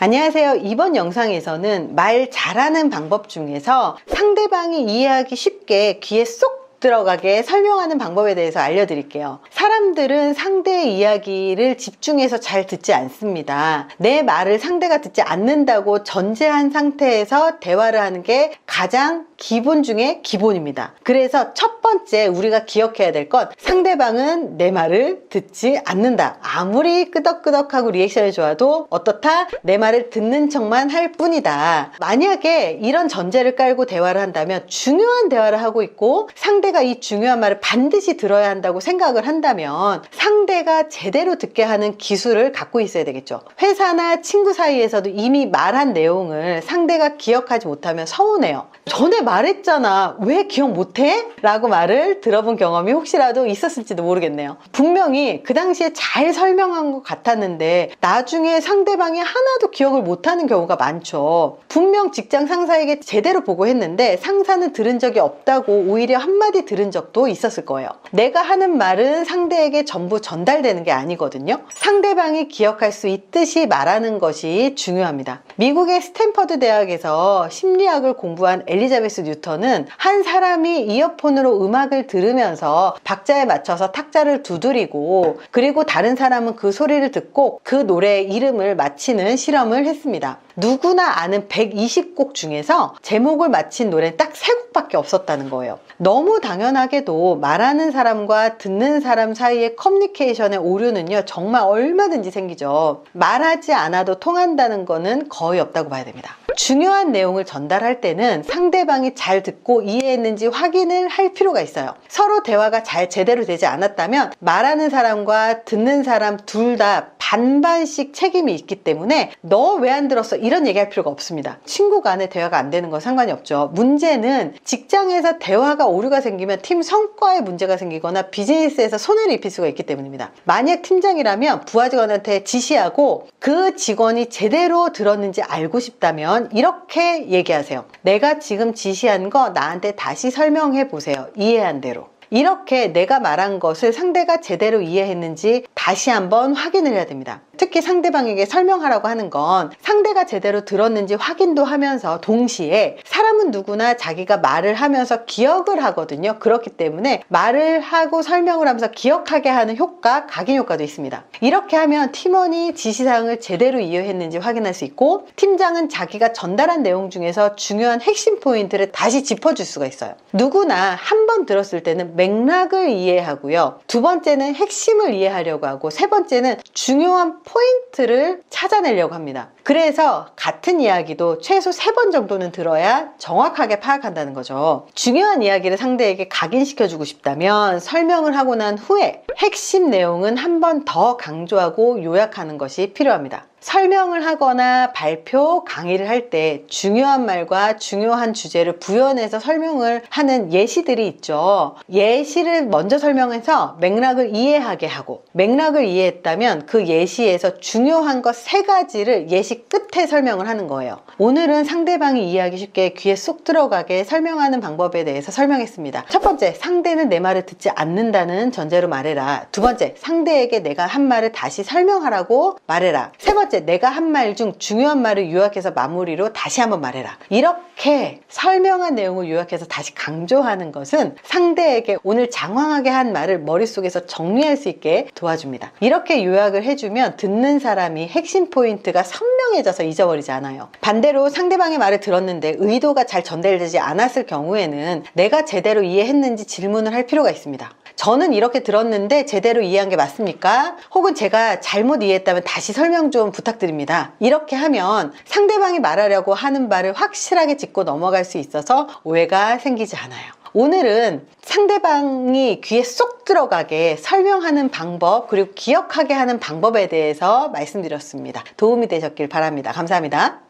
안녕하세요. 이번 영상에서는 말 잘하는 방법 중에서 상대방이 이해하기 쉽게 귀에 쏙 들어가게 설명하는 방법에 대해서 알려드릴게요. 사람들은 상대의 이야기를 집중해서 잘 듣지 않습니다. 내 말을 상대가 듣지 않는다고 전제한 상태에서 대화를 하는 게 가장 기본 중에 기본입니다. 그래서 첫 번째 우리가 기억해야 될건 상대방은 내 말을 듣지 않는다. 아무리 끄덕끄덕하고 리액션이 좋아도 어떻다? 내 말을 듣는 척만 할 뿐이다. 만약에 이런 전제를 깔고 대화를 한다면 중요한 대화를 하고 있고 상대 가 이 중요한 말을 반드시 들어야 한다고 생각을 한다면 상대 가 제대로 듣게 하는 기술을 갖고 있어야 되겠죠. 회사나 친구 사이에서도 이미 말한 내용을 상대가 기억하지 못하면 서운해요. 전에 말했잖아. 왜 기억 못해? 라고 말을 들어본 경험이 혹시라도 있었을지도 모르겠네요. 분명히 그 당시에 잘 설명한 것 같았는데 나중에 상대방이 하나도 기억을 못하는 경우가 많죠. 분명 직장 상사에게 제대로 보고했는데 상사는 들은 적이 없다고 오히려 한마디 들은 적도 있었을 거예요. 내가 하는 말은 상대에게 전부 전 달되는 게 아니거든요. 상대방이 기억할 수 있듯이 말하는 것이 중요합니다. 미국의 스탠퍼드 대학에서 심리학을 공부한 엘리자베스 뉴턴은 한 사람이 이어폰으로 음악을 들으면서 박자에 맞춰서 탁자를 두드리고 그리고 다른 사람은 그 소리를 듣고 그 노래의 이름을 맞히는 실험을 했습니다. 누구나 아는 120곡 중에서 제목을 맞힌 노래는 딱 3곡밖에 없었다는 거예요. 너무 당연하게도 말하는 사람과 듣는 사람 사이의 커뮤니케이션의 오류는요, 정말 얼마든지 생기죠. 말하지 않아도 통한다는 거는 거의 없다고 봐야 됩니다. 중요한 내용을 전달할 때는 상대방이 잘 듣고 이해했는지 확인을 할 필요가 있어요. 서로 대화가 잘 제대로 되지 않았다면 말하는 사람과 듣는 사람 둘 다 반반씩 책임이 있기 때문에 너 왜 안 들었어? 이런 얘기할 필요가 없습니다. 친구 간에 대화가 안 되는 건 상관이 없죠. 문제는 직장에서 대화가 오류가 생기면 팀 성과에 문제가 생기거나 비즈니스에서 손해를 입힐 수가 있기 때문입니다. 만약 팀장이라면 부하 직원한테 지시하고 그 직원이 제대로 들었는지 알고 싶다면 이렇게 얘기하세요. 내가 지금 지시한 거 나한테 다시 설명해 보세요. 이해한 대로. 이렇게 내가 말한 것을 상대가 제대로 이해했는지 다시 한번 확인을 해야 됩니다. 특히 상대방에게 설명하라고 하는 건 상대가 제대로 들었는지 확인도 하면서 동시에 사람은 누구나 자기가 말을 하면서 기억을 하거든요. 그렇기 때문에 말을 하고 설명을 하면서 기억하게 하는 효과, 각인 효과도 있습니다. 이렇게 하면 팀원이 지시사항을 제대로 이해했는지 확인할 수 있고 팀장은 자기가 전달한 내용 중에서 중요한 핵심 포인트를 다시 짚어줄 수가 있어요. 누구나 한 번 들었을 때는 맥락을 이해하고요. 두 번째는 핵심을 이해하려고 하고 세 번째는 중요한 포인트를 찾아내려고 합니다. 그래서 같은 이야기도 최소 세번 정도는 들어야 정확하게 파악한다는 거죠. 중요한 이야기를 상대에게 각인시켜주고 싶다면 설명을 하고 난 후에 핵심 내용은 한 번 더 강조하고 요약하는 것이 필요합니다. 설명을 하거나 발표, 강의를 할 때 중요한 말과 중요한 주제를 부연해서 설명을 하는 예시들이 있죠. 예시를 먼저 설명해서 맥락을 이해하게 하고 맥락을 이해했다면 그 예시에서 중요한 것 세 가지를 예시 끝에 설명을 하는 거예요. 오늘은 상대방이 이해하기 쉽게 귀에 쏙 들어가게 설명하는 방법에 대해서 설명했습니다. 첫 번째, 상대는 내 말을 듣지 않는다는 전제로 말해라. 두 번째, 상대에게 내가 한 말을 다시 설명하라고 말해라. 세 번째, 내가 한 말 중 중요한 말을 요약해서 마무리로 다시 한번 말해라. 이렇게 설명한 내용을 요약해서 다시 강조하는 것은 상대에게 오늘 장황하게 한 말을 머릿속에서 정리할 수 있게 도와줍니다. 이렇게 요약을 해주면 듣는 사람이 핵심 포인트가 선명해져서 잊어버리지 않아요. 반대로 상대방의 말을 들었는데 의도가 잘 전달되지 않았을 경우에는 내가 제대로 이해했는지 질문을 할 필요가 있습니다. 저는 이렇게 들었는데 제대로 이해한 게 맞습니까? 혹은 제가 잘못 이해했다면 다시 설명 좀 부탁드립니다. 이렇게 하면 상대방이 말하려고 하는 말을 확실하게 짚고 넘어갈 수 있어서 오해가 생기지 않아요. 오늘은 상대방이 귀에 쏙 들어가게 설명하는 방법 그리고 기억하게 하는 방법에 대해서 말씀드렸습니다. 도움이 되셨길 바랍니다. 감사합니다.